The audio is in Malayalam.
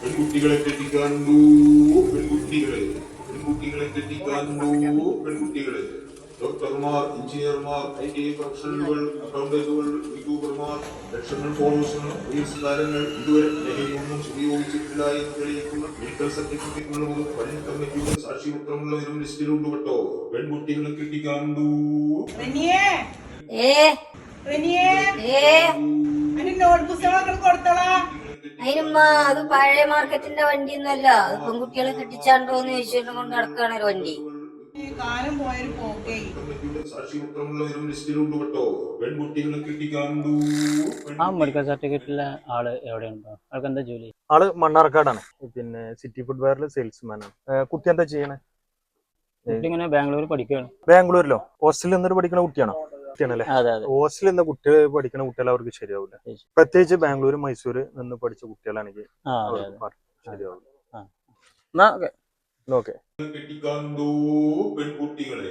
പെൺകുട്ടികളെ കെട്ടിക്കാനുണ്ടോ പെൺകുട്ടികളെ. പെൺകുട്ടികളെ കെട്ടിക്കാനുണ്ടോ പെൺകുട്ടികളെ. ഡോക്ടർമാർ എഞ്ചിനീയർമാർ ഐ ടി ഐ പ്രൊഫഷണലുകൾ അക്കൗണ്ടന്റുകൾ യൂട്യൂബർമാർ ലക്ഷങ്ങൾ ഫോളോവേഴ്സുകൾ റീൽസ് താരങ്ങൾ ഇതുവരെ ലഹരിയൊന്നും ഉപയോഗിച്ചിട്ടില്ല എന്ന് തെളിയിക്കുന്ന മെഡിക്കൽ സർട്ടിഫിക്കറ്റ് ഉള്ളവരും പഠന കമ്മിറ്റിയുടെ സാക്ഷിപത്രമുള്ളവരും ലിസ്റ്റിലുണ്ട് കേട്ടോ. പെൺകുട്ടികളെ കിട്ടിക്കാണ്ടു നോട്ട് പുസ്തകങ്ങൾ അതിനുമ്മ അത് പഴയ മാർക്കറ്റിന്റെ വണ്ടി ഒന്നല്ല അത് പെൺകുട്ടികളെ കെട്ടിച്ചാണ്ടോന്ന് ചോദിച്ചു കൊണ്ട് നടക്കുകയാണ് ഒരു വണ്ടി. ഈ കാലം പോയൊരു പോക്കേ. ആ മെഡിക്കൽ സർട്ടിഫിക്കറ്റിലെ ആൾ എവിടെയുണ്ടോ? ആൾക്ക് എന്താ ജോലി? ആൾ മണ്ണാർക്കാടാണ്. പിന്നെ സിറ്റി ഫുഡ് വെയറിൽ സെയിൽസ്മാൻ ആണ് കുട്ടി എന്താ ചെയ്യണേ? കുട്ടി ഇങ്ങനെ ബാംഗ്ലൂർ പഠിക്കുകയാണ് ബാംഗ്ലൂരിലോ? ഹോസ്റ്റലിൽ നിന്നിട്ട് പഠിക്കുന്ന കുട്ടിയാണോ? ഹോസ്റ്റലിൽ നിന്ന് കുട്ടികൾ പഠിക്കുന്ന കുട്ടികൾ അവർക്ക് ശരിയാവില്ല ശരി. പ്രത്യേകിച്ച് ബാംഗ്ലൂർ മൈസൂർ നിന്ന് പഠിച്ച കുട്ടികളാണെങ്കിൽ ശരിയാവില്ല ഓക്കെ. പെൺകുട്ടികളെ?